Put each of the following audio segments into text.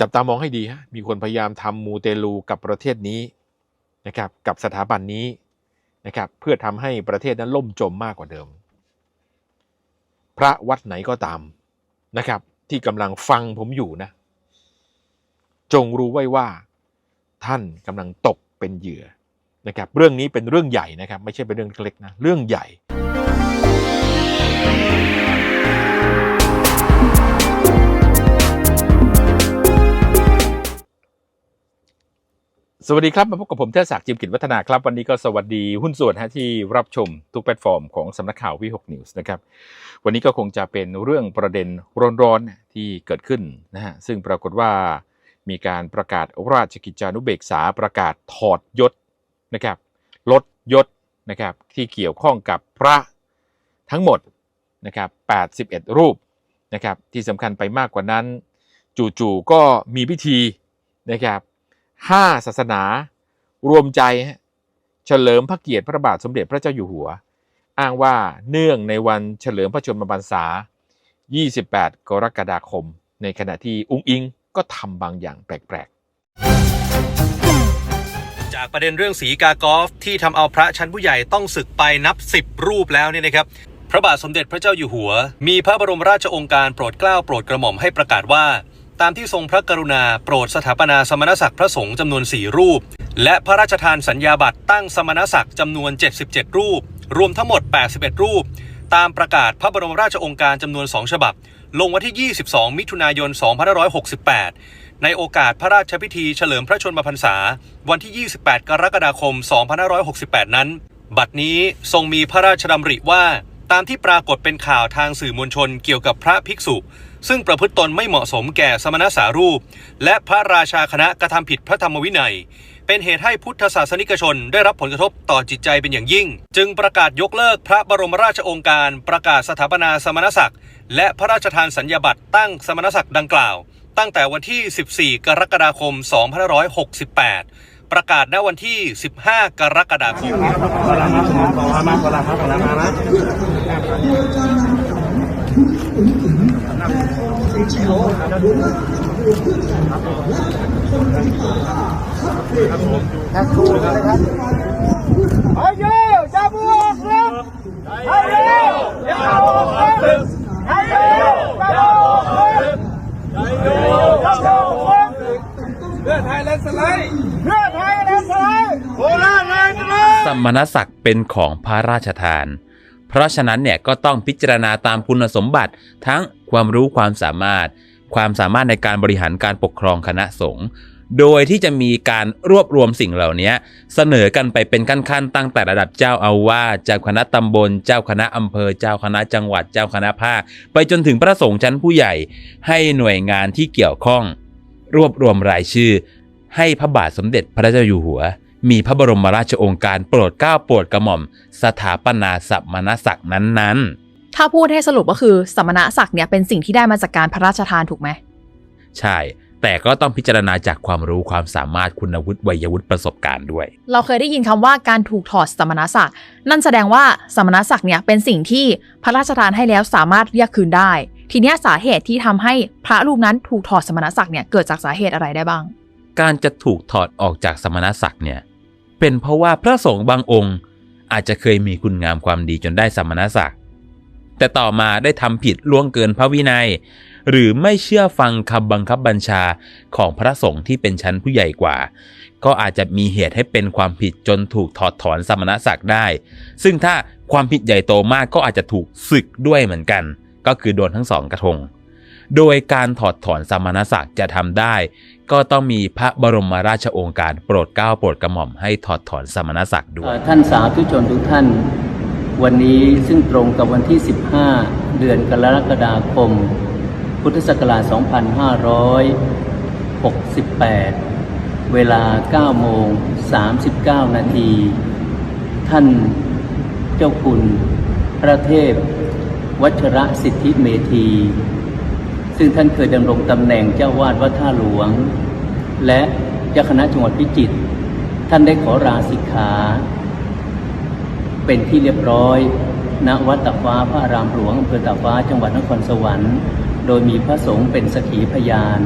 จับตามองให้ดีฮะมีคนพยายามทำมูเตลูกับประเทศนี้นะครับกับสถาบันนี้นะครับเพื่อทำให้ประเทศนั้นล่มจมมากกว่าเดิม พระวัดไหนก็ตามนะครับ ที่กำลังฟังผมอยู่นะ จงรู้ไว้ว่า ท่านกำลังตกเป็นเหยื่อนะครับ เรื่องนี้เป็นเรื่องใหญ่นะครับ ไม่ใช่เป็นเรื่องเล็กนะ เรื่องใหญ่ สวัสดีครับ มาพบกับผมเทศศักดิ์จิมกิจวัฒนาครับ วันนี้ก็สวัสดีหุ้นส่วนฮะที่รับชมทุกแพลตฟอร์มของสำนักข่าววิหกนิวส์นะครับ วันนี้ก็คงจะเป็นเรื่องประเด็นร้อนๆที่เกิดขึ้นนะฮะซึ่งปรากฏว่ามีการประกาศราชกิจจานุเบกษาประกาศถอดยศนะครับลดยศนะครับที่เกี่ยวข้องกับพระทั้งหมดนะครับ81 รูปนะครับที่สำคัญไปมากกว่านั้น จู่ๆก็มีพิธีนะครับ ห้าศาสนารวมใจเฉลิมพระเกียรติพระบาทสมเด็จพระเจ้าอยู่หัว อ้างว่าเนื่องในวันเฉลิมพระชนมพรรษา 28 กรกฎาคม ในขณะที่อุ้งอิงก็ทำบางอย่างแปลกๆ จากประเด็นเรื่องสีกากอล์ฟที่ทำเอาพระชั้นผู้ใหญ่ต้องศึกไปนับ 10 รูปแล้วเนี่ยนะครับพระบาทสมเด็จพระเจ้าอยู่หัว มีพระบรมราชองค์การโปรดเกล้าโปรดกระหม่อมให้ประกาศว่า ตามที่ทรงพระกรุณาโปรดสถาปนาสมณศักดิ์พระสงฆ์จำนวน 4 รูป และพระราชทานสัญญาบัตรตั้งสมณศักดิ์จำนวน 77 รูป รวมทั้งหมด 81 รูป ตามประกาศพระบรมราชองค์การจำนวน 2 ฉบับ ลงวันที่ 22 มิถุนายน 2568 ในโอกาสพระราชพิธีเฉลิมพระชนมพรรษา วันที่ 28 กรกฎาคม 2568 นั้น บัดนี้ทรงมีพระราชดำริว่า ตามที่ปรากฏเป็นข่าวทางสื่อมวลชนเกี่ยวกับพระภิกษุ ซึ่งประพฤติตนไม่เหมาะสมแก่สมณสารูป และพระราชาคณะกระทำผิดพระธรรมวินัย เป็นเหตุให้พุทธศาสนิกชนได้รับผลกระทบต่อจิตใจเป็นอย่างยิ่ง จึงประกาศยกเลิกพระบรมราชองการ ประกาศสถาปนาสมณศักดิ์และพระราชทานสัญญาบัตรตั้งสมณศักดิ์ดังกล่าว ตั้งแต่วันที่ 14 กรกฎาคม 2568ประกาศณวันที่ 15 กรกฎาคม อายุจะบวกลึกอายุจะบวกลึกอายุจะบวกลึกอายุจะบวกลึกเพื่อไทยและสไลด์เพื่อไทยและสไลด์โคราชและสไลด์สมณศักดิ์เป็นของพระราชทาน เพราะฉะนั้นเนี่ยก็ต้องพิจารณาตามคุณสมบัติ ทั้งความรู้ความสามารถ ความสามารถในการบริหารการปกครองคณะสงฆ์โดยที่จะมีการรวบรวมสิ่งเหล่านี้เสนอกันไปเป็นขั้นๆ ตั้งแต่ระดับเจ้าอาวาสเจ้าคณะตำบล เจ้าคณะอำเภอ เจ้าคณะจังหวัด เจ้าคณะภาค ไปจนถึงพระสงฆ์ชั้นผู้ใหญ่ ให้หน่วยงานที่เกี่ยวข้อง รวบรวมรายชื่อ ให้พระบาทสมเด็จพระเจ้าอยู่หัว มีพระบรมราชโองการโปรดเกล้าโปรดกระหม่อม สถาปนาสัมมณศักดิ์นั้นถ้าพูดให้สรุปก็คือสมณศักดิ์เนี่ยเป็นสิ่งที่ได้มาจากการพระราชทานถูกไหมๆใช่ แต่ก็ต้องพิจารณาจากความรู้ความสามารถคุณวุฒิวัยวุฒิประสบการณ์ด้วย เราเคยได้ยินคำว่าการถูกถอดสมณศักดิ์นั่นแสดงว่าสมณศักดิ์เนี่ยเป็นสิ่งที่พระราชทานให้แล้วสามารถเรียกคืนได้ ทีเนี้ยสาเหตุที่ทำให้พระรูปนั้นถูกถอดสมณศักดิ์เนี่ยเกิดจากสาเหตุอะไรได้บ้าง การจะถูกถอดออกจากสมณศักดิ์เนี่ย เป็นเพราะว่าพระสงฆ์บางองค์ อาจจะเคยมีคุณงามความดีจนได้สมณศักดิ์แต่ต่อมาได้ทำผิดล่วงเกินพระวินัย หรือไม่เชื่อฟังคำบังคับบัญชาของพระสงฆ์ที่เป็นชั้นผู้ใหญ่กว่า ก็อาจจะมีเหตุให้เป็นความผิดจนถูกถอดถอนสมณศักดิ์ได้ ซึ่งถ้าความผิดใหญ่โตมากก็อาจจะถูกศึกด้วยเหมือนกัน ก็คือโดนทั้งสองกระทง โดยการถอดถอนสมณศักดิ์จะทำได้ ก็ต้องมีพระบรมราชโองการโปรดเกล้าโปรดกระหม่อมให้ถอดถอนสมณศักดิ์ด้วย ท่านสาธุชนทุกท่าน วันนี้ซึ่งตรงกับวันที่ 15 เดือนกรกฎาคม พุทธศักราช 2568 เวลา 9 โมง 39 นาที ท่านเจ้าคุณพระเทพ วัชระสิทธิเมธี ซึ่งท่านเคยดำรงตำแหน่งเจ้าวาดวัดท่าหลวง และเจ้าคณะจังหวัดพิจิตรท่านได้ขอลาสิกขา เป็นที่เรียบร้อย ณวัดตากฟ้าพระอารามหลวงอำเภอตากฟ้าจังหวัดนครสวรรค์ โดยมีพระสงฆ์เป็นสกขีพยาน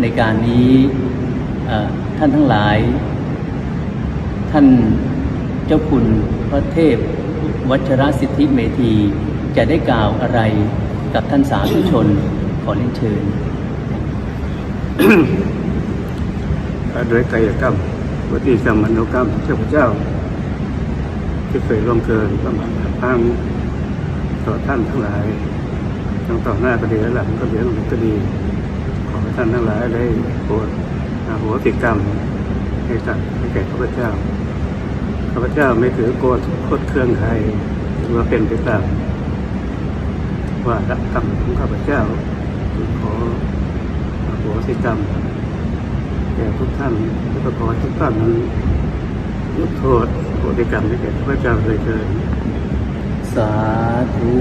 ในการนี้ท่านทั้งหลาย ท่านเจ้าคุณพระเทพ วัชรสิทธิเมธีจะได้กล่าวอะไรกับท่านสาธุชน อเรียนเชิญด้วยกายกรรมวจีกรรมมโนกรรมเจ้าพระเจ้า ที่เคยล่วงเกินประมาณพังต่อท่านทั้งหลายทั้งต่อหน้าก็ดีและหลังก็ดีหลังก็ดี ขอให้ท่านทั้งหลายได้โปรดอาโหสิกรรมให้กับให้แก่ข้าพเจ้าข้าพเจ้าไม่ถือโกรธโคตรเครื่องใครหรือว่าเป็นไปตามว่ารักกรรมของข้าพเจ้า ขออโหสิกรรมแก่ทุกท่านและก็ขอทุกท่านนั้นยกโทษโทษกรรมให้แก่พระเจ้าเลยเถิดสาธุ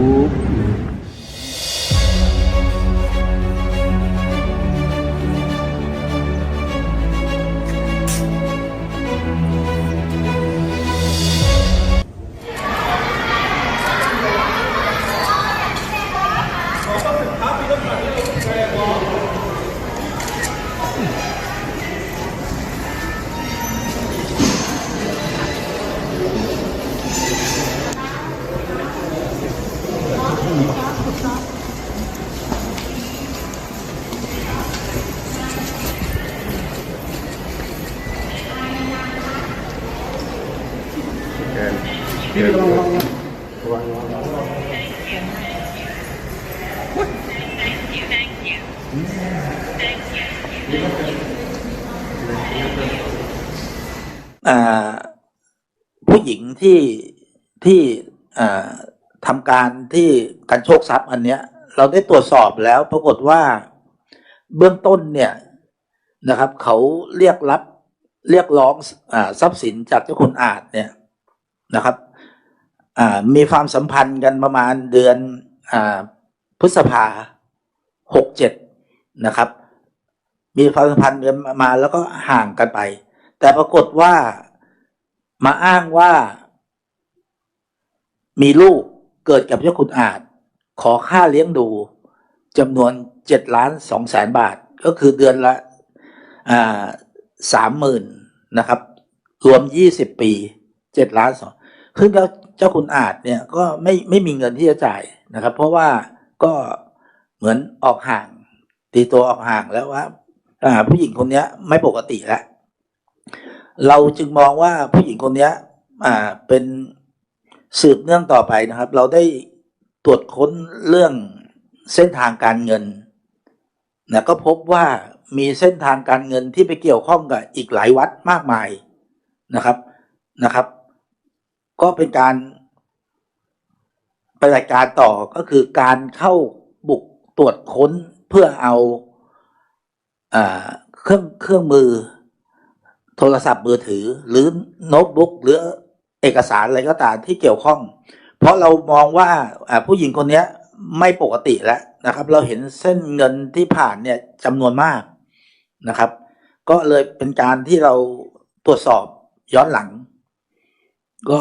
ผู้หญิงที่ที่ทำการที่การโชคทรัพย์อันเนี้ย เราได้ตรวจสอบแล้วปรากฏว่าเบื้องต้นเนี่ยนะครับ เขาเรียกรับเรียกร้องอทรัพย์สินจากเจ้าคุณอาจเนี่ยนะครับมีความสัมพันธ์กันประมาณเดือนอพฤษภาหกเจ็ดนะครับ มีความสัมพันธ์กันมาแล้วก็ห่างกันไป แต่ปรากฏว่ามาอ้างว่า มีลูกเกิดกับเจ้าคุณอาจ ขอค่าเลี้ยงดูจำนวนเจ็ดล้านสองแสนบาท ก็คือเดือนละสามหมื่นนะครับ รวมยี่สิบปีเจ็ดล้านสองซึ่งเจ้าเจ้าคุณอาจเนี่ยก็ไม่ไม่มีเงินที่จะจ่ายนะครับ เพราะว่าก็เหมือนออกห่าง ตีตัวออกห่างแล้วว่าผู้หญิงคนนี้ไม่ปกติแล้ว เราจึงมองว่าผู้หญิงคนนี้อ่าเป็นสืบเนื่องต่อไปนะครับ เราได้ตรวจค้นเรื่องเส้นทางการเงินนะก็พบว่ามีเส้นทางการเงินที่ไปเกี่ยวข้องกับอีกหลายวัดมากมายนะครับนะครับ ก็เป็นการปฏิบัติการต่อก็คือการเข้าบุกตรวจค้นเพื่อเอาอ่าเครื่องเครื่องมือ โทรศัพท์มือถือ หรือโน้ตบุ๊กหรือเอกสารอะไรก็ตามที่เกี่ยวข้อง เพราะเรามองว่าผู้หญิงคนนี้ไม่ปกติแล้วนะครับ เราเห็นเส้นเงินที่ผ่านเนี่ยจำนวนมากนะครับ ก็เลยเป็นการที่เราตรวจสอบย้อนหลัง ก็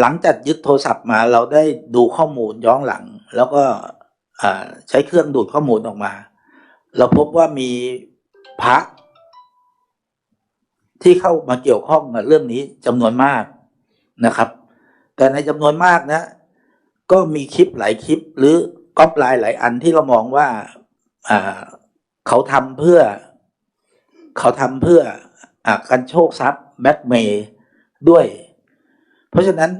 หลังจากยึดโทรศัพท์มาเราได้ดูข้อมูลย้อนหลัง แล้วก็ใช้เครื่องดูดข้อมูลออกมา เราพบว่ามีพระ ที่เข้ามาเกี่ยวข้องกับเรื่องนี้จำนวนมากนะครับ แต่ในจำนวนมากนะ ก็มีคลิปหลายคลิป หรือก๊อปไลน์หลายอันที่เรามองว่าเขาทำเพื่อ เขาทำเพื่ออการโชคทรัพย์แบ็กเมย์ด้วย เพราะฉะนั้น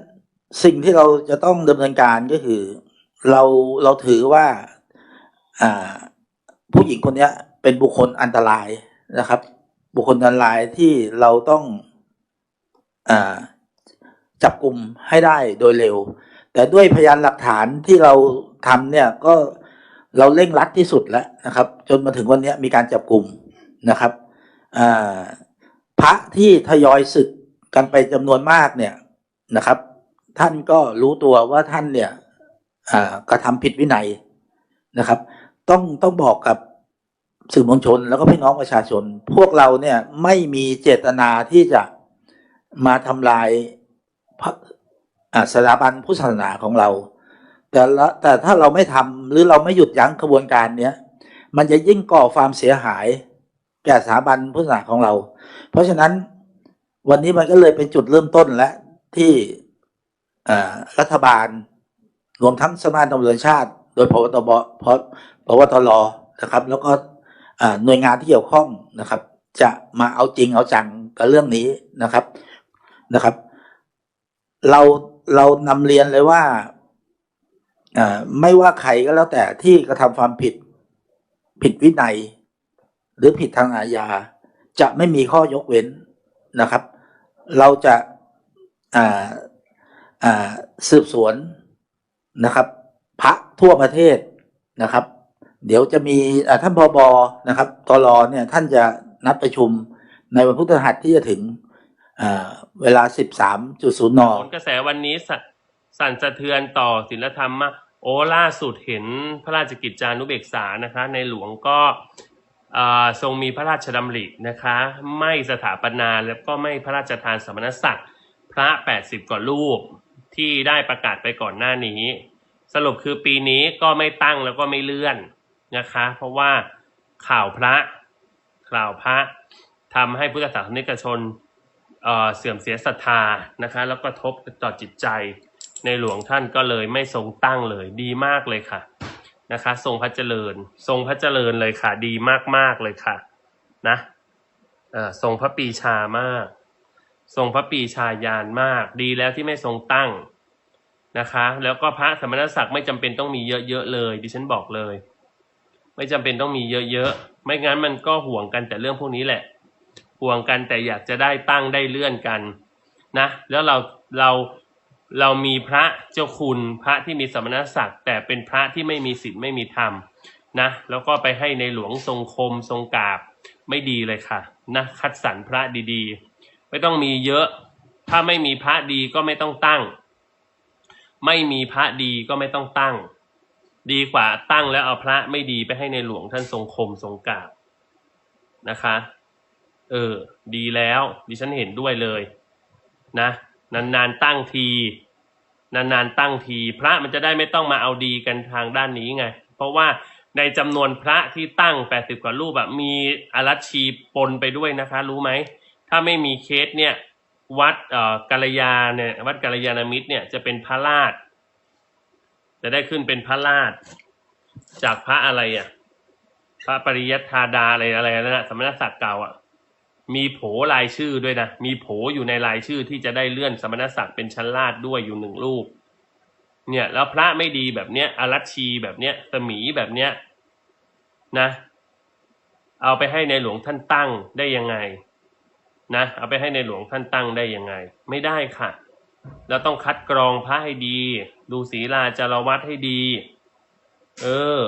สิ่งที่เราจะต้องดำเนินการก็คือ เราเราถือว่าผู้หญิงคนนี้เป็นบุคคลอันตรายนะครับ บุคคลอันตรายที่เราต้องอจับกลุ่มให้ได้โดยเร็ว แต่ด้วยพยานหลักฐานที่เราทำเนี่ยก็เราเร่งรัดที่สุดแล้วนะครับ จนมาถึงวันนี้มีการจับกลุ่มนะครับพระที่ทยอยศึกกันไปจำนวนมากเนี่ยนะครับ ท่านก็รู้ตัวว่าท่านเนี่ยกระทำผิดวินัยนะครับ ต้องต้องบอกกับ สื่อมวลชนแล้วก็พี่น้องประชาชน พวกเราเนี่ยไม่มีเจตนาที่จะมาทำลายสถาบันพุทธศาสนาของเรา แต่ละแต่ถ้าเราไม่ทำหรือเราไม่หยุดยั้งกระบวนการเนี้ยมันจะยิ่งก่อความเสียหาย แก่สถาบันพุทธศาสนาของเรา เพราะฉะนั้นวันนี้มันก็เลยเป็นจุดเริ่มต้นและที่รัฐบาล รวมทั้งสำนักงานตำรวจชาติ โดยพบตบพพบตรนะครับ แล้วก็ หน่วยงานที่เกี่ยวข้องนะครับ จะมาเอาจริงเอาจังกับเรื่องนี้นะครับนะครับ เราเรานำเรียนเลยว่าอ่าไม่ว่าใครก็แล้วแต่ที่กระทำความผิดผิดวินัย หรือผิดทางอาญา จะไม่มีข้อยกเว้นนะครับ เราจะอ่าอ่าสืบสวนนะครับ พระทั่วประเทศนะครับ เดี๋ยวจะมีท่านพบนะครับตรเนี่ยท่านจะนัดประชุมในวันพุธหัสที่จะถึงอ่าเวลา 13.0นผลกระแสวันนี้ส,สั่นสะเทือนต่อศีลธรรมมากโอ้ล่าสุดเห็นพระราชกิจจานุเบกษานะคะ ในหลวงก็ทรงมีพระราชดำรินะคะ ไม่สถาปนาแล้วก็ไม่พระราชทานสมณศักดิ์พระ 80 กว่ารูปที่ได้ประกาศไปก่อนหน้านี้ สรุปคือปีนี้ก็ไม่ตั้งแล้วก็ไม่เลื่อน นะคะ เพราะว่าข่าวพระข่าวพระทำให้พุทธศาสนิกชนเเสื่อมเสียศรัทธานะคะ แล้วก็ทบต่อจิตใจในหลวงท่านก็เลยไม่ทรงตั้งเลยดีมากเลยค่ะนะคะ ทรงพระเจริญ ทรงพระเจริญเลยค่ะ ดีมากๆเลยค่ะ นะทรงพระปีชามาก ทรงพระปีชาญาณมาก ดีแล้วที่ไม่ทรงตั้งนะคะ แล้วก็พระสมณศักดิ์ไม่จำเป็นต้องมีเยอะๆเลย ดิฉันบอกเลย ไม่จำเป็นต้องมีเยอะๆ ไม่งั้นมันก็ห่วงกันแต่เรื่องพวกนี้แหละ ห่วงกันแต่อยากจะได้ตั้งได้เลื่อนกันนะ แล้วเราเราเรามีพระเจ้าคุณพระที่มีสมณศักดิ์แต่เป็นพระที่ไม่มีศีลไม่มีธรรมนะแล้วก็ไปให้ในหลวงทรงคมทรงกาบไม่ดีเลยค่ะนะคัดสรรพระดีๆ ไม่ต้องมีเยอะ ถ้าไม่มีพระดีก็ไม่ต้องตั้ง ไม่มีพระดีก็ไม่ต้องตั้ง ดีกว่าตั้งแล้วเอาพระไม่ดีไปให้ในหลวงท่านทรงคมทรงกราบนะคะ เออ ดีแล้ว ดิฉันเห็นด้วยเลยนะ นานๆตั้งที นานๆตั้งที พระมันจะได้ไม่ต้องมาเอาดีกันทางด้านนี้ไง เพราะว่าในจำนวนพระที่ตั้งแปดสิบกว่ารูปอะมีอารัชชีปนไปด้วยนะคะ รู้ไหม ถ้าไม่มีเคสเนี่ย วัดเอ่อกัลยาเนี่ยวัดกัลยาณมิตรเนี่ยจะเป็นพระราช จะได้ขึ้นเป็นพระราช จากพระอะไรอะ พระปริยัติธาดาอะไรอะไรนั่นนะสมณศักดิ์เก่าอะ มีโผรายชื่อด้วยนะ มีโผอยู่ในรายชื่อที่จะได้เลื่อนสมณศักดิ์เป็นชั้นราชด้วยอยู่หนึ่งรูป เนี่ย แล้วพระไม่ดีแบบเนี้ยอารัชชีแบบเนี้ยสมีแบบเนี้ยนะ เอาไปให้ในหลวงท่านตั้งได้ยังไง นะ เอาไปให้ในหลวงท่านตั้งได้ยังไง ไม่ได้ค่ะ เราต้องคัดกรองพระให้ดี ดูศีลาจารวัดให้ดี เออ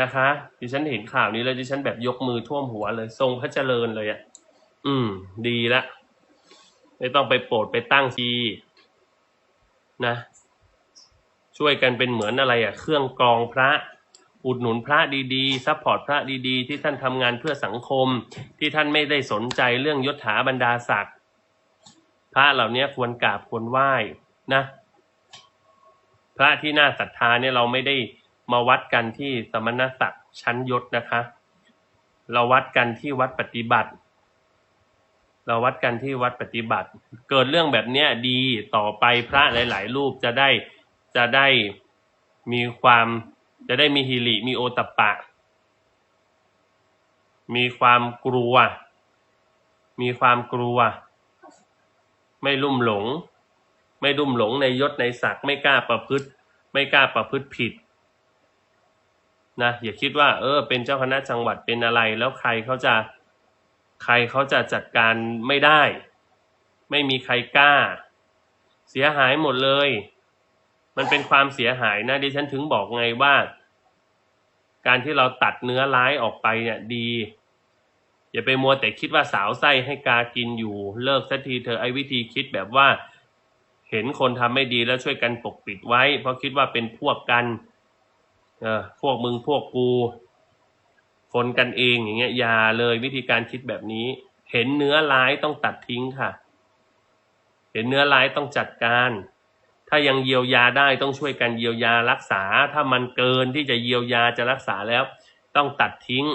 นะคะดิฉันเห็นข่าวนี้แล้วดิฉันแบบยกมือท่วมหัวเลย ทรงพระเจริญเลยอะ่ะ อืม ดีละไม่ต้องไปโปรดไปตั้งทีนะ ช่วยกันเป็นเหมือนอะไรอะ่ะ เครื่องกรองพระอุดหนุนพระดีๆซัพพอร์ตพระดีๆ ที่ท่านทำงานเพื่อสังคม ที่ท่านไม่ได้สนใจเรื่องยศถาบรรดาศักดิ์ พระเหล่านี้ควรกราบควรไหว้นะ พระที่น่าศรัทธาเนี่ยเราไม่ได้มาวัดกันที่สมณศักดิ์ชั้นยศนะคะ เราวัดกันที่วัดปฏิบัติ เราวัดกันที่วัดปฏิบัติ เกิดเรื่องแบบเนี้ยดีต่อไปพระหลาย ๆ รูปจะได้จะได้มีความจะได้มีฮิริมีโอตปปะ มีความกลัว มีความกลัว ไม่ลุ่มหลง ไม่ลุ่มหลงในยศในศักดิ์ไม่กล้าประพฤติ ไม่กล้าประพฤติผิดนะอย่าคิดว่า เออ เป็นเจ้าคณะจังหวัดเป็นอะไร แล้วใครเขาจะใครเขาจะจัดการไม่ได้ ไม่มีใครกล้า เสียหายหมดเลย มันเป็นความเสียหายนะดิฉันถึงบอกไงว่า การที่เราตัดเนื้อร้ายออกไปเนี่ยดี อย่าไปมัวแต่คิดว่าสาวไส้ให้กากินอยู่เลิกสักทีเธอไอ้วิธีคิดแบบว่า เห็นคนทำไม่ดีแล้วช่วยกันปกปิดไว้ เพราะคิดว่าเป็นพวกกัน เออพวกมึงพวกกู คนกันเองอย่างเงี้ยอย่าเลยวิธีการคิดแบบนี้ เห็นเนื้อร้ายต้องตัดทิ้งค่ะ เห็นเนื้อร้ายต้องจัดการ ถ้ายังเยียวยาได้ต้องช่วยกันเยียวยารักษา ถ้ามันเกินที่จะเยียวยาจะรักษาแล้ว ต้องตัดทิ้ง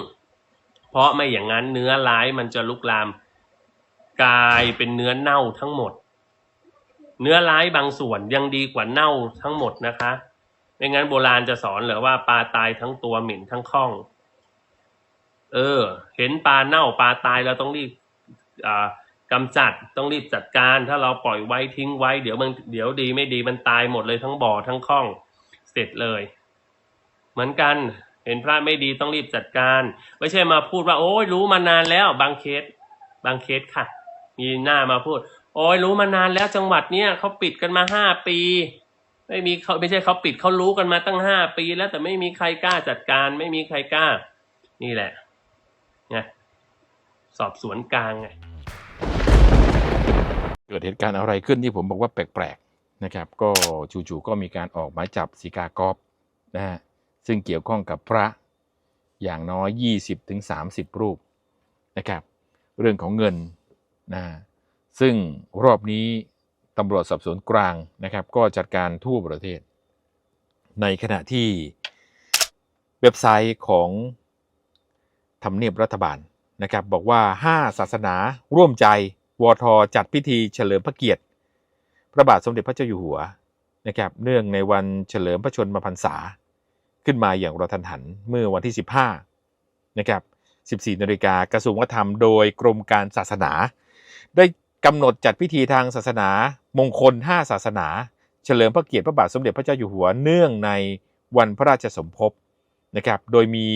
เพราะไม่อย่างนั้นเนื้อร้ายมันจะลุกลามกลายเป็นเนื้อเน่าทั้งหมด เนื้อร้ายบางส่วนยังดีกว่าเน่าทั้งหมดนะคะไม่งั้นโบราณจะสอนเหรือว่าปลาตายทั้งตัวเหม็นทั้งข้อง เออ เห็นปลาเน่าปลาตายเราต้องรีบอ่ากำจัดต้องรีบจัดการ ถ้าเราปล่อยไว้ทิ้งไว้เดี๋ยวมันเดี๋ยวดีไม่ดีมันตายหมดเลยทั้งบ่อทั้งข้อง เสร็จเลย เหมือนกัน เห็นพระไม่ดีต้องรีบจัดการ ไม่ใช่มาพูดว่า โอ้ยรู้มานานแล้ว บางเคส บางเคสค่ะ มีหน้ามาพูด โอ้ยรู้มานานแล้วจังหวัดเนี้ยเขาปิดกันมาห้าปี ไม่มีเขาไม่ใช่เขาปิดเขารู้กันมาตั้งห้าปีแล้วแต่ไม่มีใครกล้าจัดการ ไม่มีใครกล้า นี่แหละไงสอบสวนกลางไงเกิดเหตุการณ์อะไรขึ้นที่ผมบอกว่าแปลกๆนะครับ ก็จู่ๆก็มีการออกหมายจับสีกากอบนะฮะ ซึ่งเกี่ยวข้องกับพระอย่างน้อย 20-30ถึง30รูปนะครับ เรื่องของเงินนะฮะซึ่งรอบนี้ตำรวจสอบสวนกลางนะครับ ก็จัดการทั่วประเทศ ในขณะที่เว็บไซต์ของทำเนียบรัฐบาลนะครับ บอกว่า 5 ศาสนาร่วมใจวทจัดพิธีเฉลิมพระเกียรติ พระบาทสมเด็จพระเจ้าอยู่หัวนะครับเนื่องในวันเฉลิมพระชนมพรรษา ขึ้นมาอย่างกระทันหันเมื่อวันที่ 15 นะครับ 14 นาฬิกากระทรวงวัฒนธรรมโดยกรมการศาสนา ได้กำหนดจัดพิธีทางศาสนามงคล 5 ศาสนา เฉลิมพระเกียรติพระบาทสมเด็จพระเจ้าอยู่หัวเนื่องในวันพระราชสมภพนะครับ โดยมี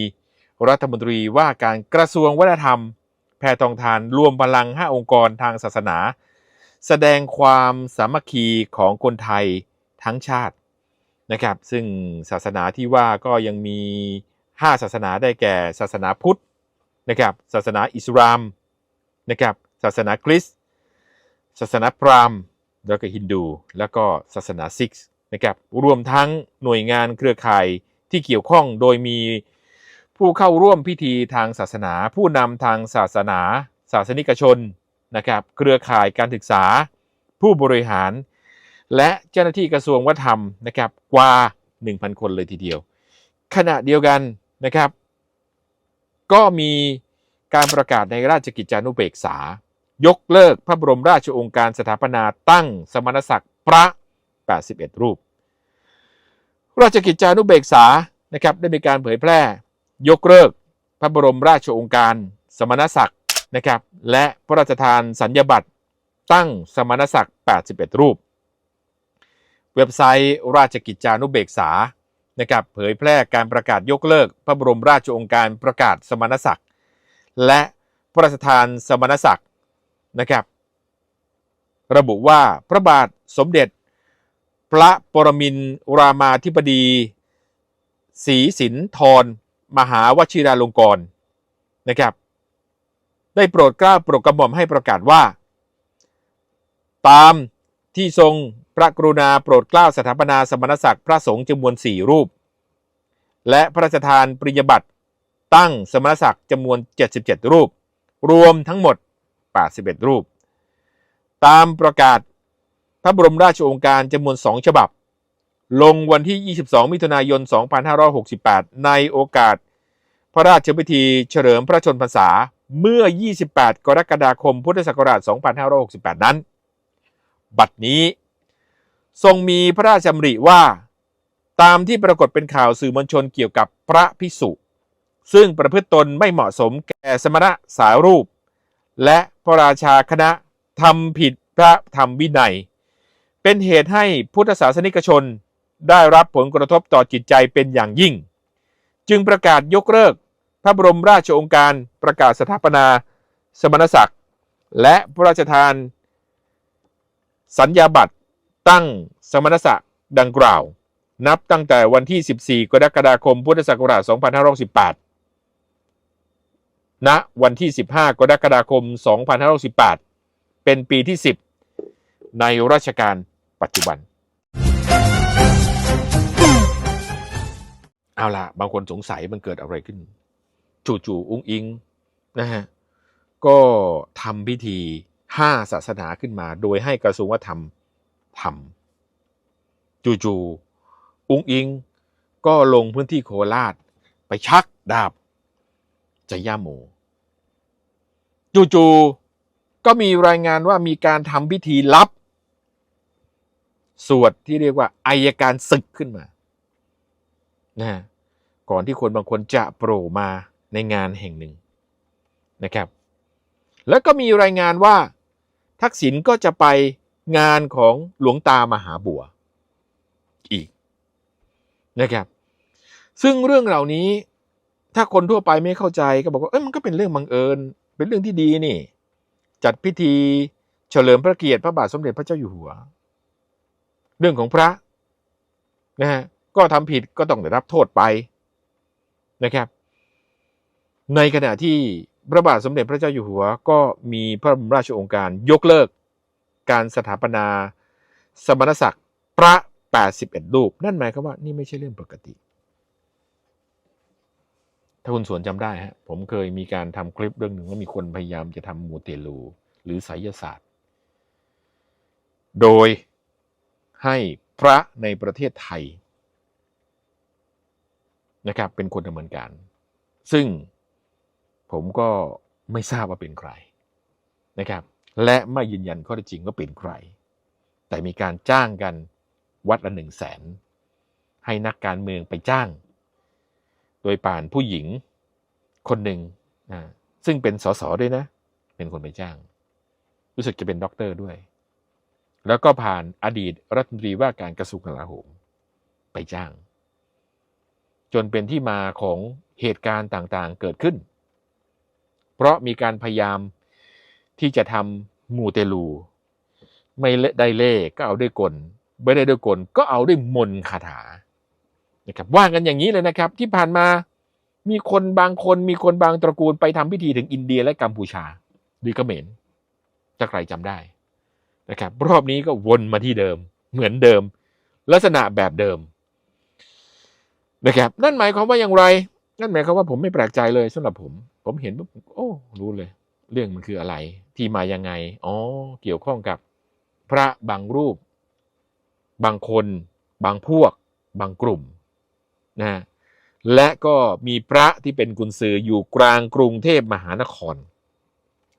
รัฐมนตรีว่าการกระทรวงวัฒนธรรม แพทองทานรวมพลัง 5 องค์กรทางศาสนา แสดงความสามัคคีของคนไทยทั้งชาติ นะครับ ซึ่งศาสนาที่ว่าก็ยังมี 5 ศาสนาได้แก่ศาสนาพุทธนะครับ ศาสนาอิสลามนะครับ ศาสนาคริสต์ศาสนาพราหมณ์ แล้วก็ฮินดู แล้วก็ศาสนาซิกส์นะครับ รวมทั้งหน่วยงานเครือข่ายที่เกี่ยวข้องโดยมีผู้เข้าร่วมพิธีทางศาสนา ผู้นำทางศาสนา ศาสนิกชนนะครับ เครือข่ายการศึกษา ผู้บริหาร และเจ้าหน้าที่กระทรวงวัฒนธรรมนะครับกว่า 1,000 คนเลยทีเดียว ขณะเดียวกันนะครับ ก็มีการประกาศในราชกิจจานุเบกษา ยกเลิกพระบรมราชโองการสถาปนาตั้งสมณศักดิ์พระ 81 รูป ราชกิจจานุเบกษานะครับได้มีการเผยแพร่ ยกเลิกพระบรมราชโองการสมณศักดิ์นะครับและพระราชทานสัญญบัตรตั้งสมณศักดิ์ 81 รูป เว็บไซต์ราชกิจจานุเบกษานะครับเผยแพร่การประกาศยกเลิก พระบรมราชโองการประกาศสมณศักดิ์ และพระราชทานสมณศักดิ์นะครับ ระบุว่าพระบาทสมเด็จ พระปรมินทรามาธิบดีศรีสินธรมหาวชิราลงกรณ์นะครับ ได้โปรดกล้าโปรดกระหม่อมให้ประกาศว่า ตามที่ทรง พระกรุณาโปรดเกล้าสถาปนาสมณศักดิ์พระสงฆ์จำนวนสี่รูป และพระราชทานปริญญาบัตรตั้งสมณศักดิ์จำนวน 77 รูป รวมทั้งหมด 81 รูป ตามประกาศพระบรมราชโองการจำนวน 2 ฉบับ ลงวันที่ 22 มิถุนายน 2568 ในโอกาส พระราชพิธีเฉลิมพระชนพรรษาเมื่อ 28 กรกฎาคม พุทธศักราช 2568 นั้น บัดนี้ ทรงมีพระราชดำริว่า ตามที่ปรากฏเป็นข่าวสื่อมวลชนเกี่ยวกับพระพิสุซึ่งประพฤติตนไม่เหมาะสมแก่สมณะสารูป และพระราชาคณะทำผิดพระธรรมวินัย เป็นเหตุให้พุทธศาสนิกชนได้รับผลกระทบต่อจิตใจเป็นอย่างยิ่ง จึงประกาศยกเลิกพระบรมราชองค์การประกาศสถาปนา สมณศักดิ์ และพระราชทาน สัญญาบัตร ตั้งสมณศักดิ์ดังกล่าว นับตั้งแต่วันที่ 14 กรกฎาคม พุทธศักราช 2518 ณ วันที่ 15 กรกฎาคม 2518 เป็นปีที่ 10 ในราชการปัจจุบัน เอาล่ะ บางคนสงสัยมันเกิดอะไรขึ้น จู่ๆ อุ้งอิงนะฮะ ก็ทำพิธีห้าศาสนาขึ้นมา โดยให้กระทรวงวัฒนธรรม ทำจู่ๆอุ้งอิงก็ลงพื้นที่โคราชไปชักดาบจะย่าโมจู่ๆก็มีรายงานว่ามีการทำพิธีลับ สวดที่เรียกว่าอายการศึกขึ้นมานะฮะก่อนที่คนบางคนจะโผล่มาในงานแห่งหนึ่งนะครับ แล้วก็มีรายงานว่าทักษิณก็จะไป งานของหลวงตามหาบัวอีกนะครับ ซึ่งเรื่องเหล่านี้ถ้าคนทั่วไปไม่เข้าใจก็บอกว่าเอ้ยมันก็เป็นเรื่องบังเอิญ เป็นเรื่องที่ดีนี่ จัดพิธีเฉลิมพระเกียรติพระบาทสมเด็จพระเจ้าอยู่หัว เรื่องของพระนะฮะก็ทำผิดก็ต้องได้รับโทษไปนะครับ ในขณะที่พระบาทสมเด็จพระเจ้าอยู่หัว ก็มีพระบรมราชโองการยกเลิก การสถาปนา สมณศักดิ์พระ 81 รูป นั่นหมายความว่านี่ไม่ใช่เรื่องปกติ ถ้าคุณสวนจำได้ฮะผมเคยมีการทำคลิปเรื่องหนึ่งว่ามีคนพยายามจะทำมูเตลู หรือไสยศาสตร์ โดยให้พระในประเทศไทยนะครับเป็นคนดำเนินการ ซึ่งผมก็ไม่ทราบว่าเป็นใครนะครับ และไม่ยืนยันข้อเท็จจริงว่าเป็นใคร แต่มีการจ้างกันวัดละหนึ่งแสนให้นักการเมืองไปจ้าง โดยป่านผู้หญิงคนหนึ่งนะซึ่งเป็นสสด้วยนะ เป็นคนไปจ้าง รู้สึกจะเป็นด็อกเตอร์ด้วย แล้วก็ผ่านอดีตรัฐมนตรีว่าการกระทรวงกลาโหมไปจ้าง จนเป็นที่มาของเหตุการณ์ต่างๆเกิดขึ้น เพราะมีการพยายาม ที่จะทำมูเตลู ไม่ได้เล่ก็เอาด้วยกลไม่ได้ด้วยกลก็เอาด้วยมนคาถานะครับว่ากันอย่างนี้เลยนะครับ ที่ผ่านมามีคนบางคนมีคนบางตระกูลไปทำพิธีถึงอินเดียและกัมพูชาหรือเขมรถ้าใครจำได้นะครับ รอบนี้ก็วนมาที่เดิม เหมือนเดิม ลักษณะแบบเดิมนะครับ นั่นหมายความว่าอย่างไร นั่นหมายความว่าผมไม่แปลกใจเลยสำหรับผม ผมเห็นปุ๊บโอ้รู้เลย เรื่องมันคืออะไร ที่มายังไง อ๋อ เกี่ยวข้องกับพระบางรูป บางคน บางพวก บางกลุ่มนะและก็มีพระที่เป็นกุญสืออยู่กลางกรุงเทพมหานคร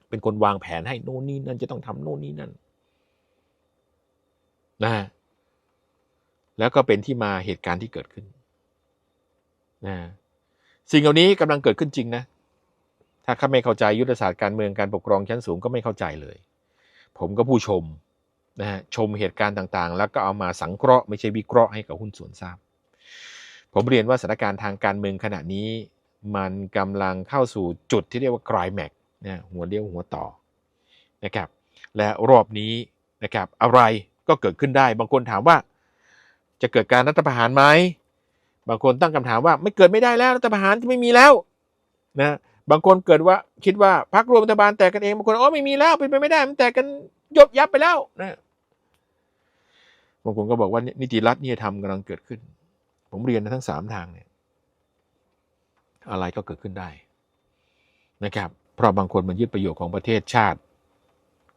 เป็นคนวางแผนให้โน่นนี่นั่นจะต้องทำโน่นนี่นั่นนะแล้วก็เป็นที่มาเหตุการณ์ที่เกิดขึ้นนะสิ่งเหล่านี้กำลังเกิดขึ้นจริงนะ ถ้าเขาไม่เข้าใจยุทธศาสตร์การเมืองการปกครองชั้นสูงก็ไม่เข้าใจเลย ผมก็ผู้ชมนะฮะชมเหตุการณ์ต่างๆ แล้วก็เอามาสังเคราะห์ไม่ใช่วิเคราะห์ให้กับหุ้นส่วนทราบ ผมเรียนว่าสถานการณ์ทางการเมืองขณะนี้ มันกำลังเข้าสู่จุดที่เรียกว่าไกลแม็กนะหัวเลี้ยวหัวต่อนะครับและรอบนี้นะครับอะไรก็เกิดขึ้นได้ บางคนถามว่า จะเกิดการรัฐประหารไหมบางคนตั้งคำถามว่าไม่เกิดไม่ได้แล้วรัฐประหารจะไม่มีแล้วนะ บางคนเกิดว่าคิดว่าพรรครวมรัฐบาลแตกกันเองบางคนอ๋อไม่มีแล้วเป็นไปไม่ได้มันแตกกันยบยับไปแล้วนะบางคนก็บอกว่านิติรัฐนี่ธรรมกำลังเกิดขึ้น ผมเรียนนทั้งสามทางเนี่ย อะไรก็เกิดขึ้นได้นะครับ เพราะบางคนมันยึดประโยชน์ของประเทศชาติ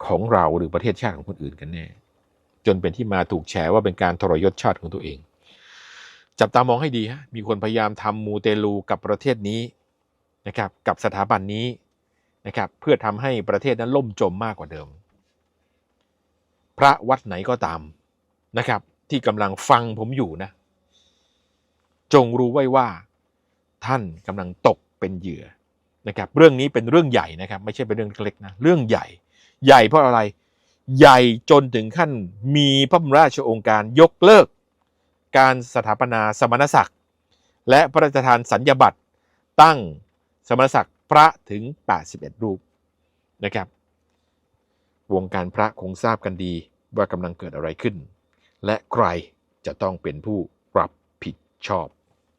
ของเราหรือประเทศชาติของคนอื่นกันแน่ จนเป็นที่มาถูกแฉว่าเป็นการทรยศชาติของตัวเอง จับตามองให้ดีฮะมีคนพยายามทำมูเตลูกับประเทศนี้ นะครับกับสถาบันนี้นะครับเพื่อทำให้ประเทศนั้นล่มจมมากกว่าเดิม พระวัดไหนก็ตามนะครับ ที่กำลังฟังผมอยู่นะ จงรู้ไว้ว่า ท่านกำลังตกเป็นเหยื่อนะครับ เรื่องนี้เป็นเรื่องใหญ่นะครับ ไม่ใช่เป็นเรื่องเล็กนะเรื่องใหญ่ ใหญ่เพราะอะไร ใหญ่จนถึงขั้นมีพระบรมราชโองการยกเลิก การสถาปนาสมณศักดิ์ และพระราชทานสัญญาบัตรตั้ง สมณศักดิ์พระถึง 81 รูปนะครับ วงการพระคงทราบกันดีว่ากำลังเกิดอะไรขึ้น และใครจะต้องเป็นผู้รับผิดชอบ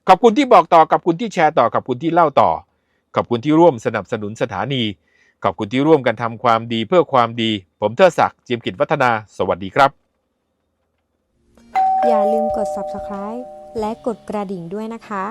ขอบคุณที่บอกต่อขอบคุณที่แชร์ต่อขอบคุณที่เล่าต่อ ขอบคุณที่ร่วมสนับสนุนสถานี ขอบคุณที่ร่วมกันทำความดีเพื่อความดี ผมเทิดศักดิ์จิมกิจวัฒนา สวัสดีครับ อย่าลืมกด subscribe และกดกระดิ่งด้วยนะคะ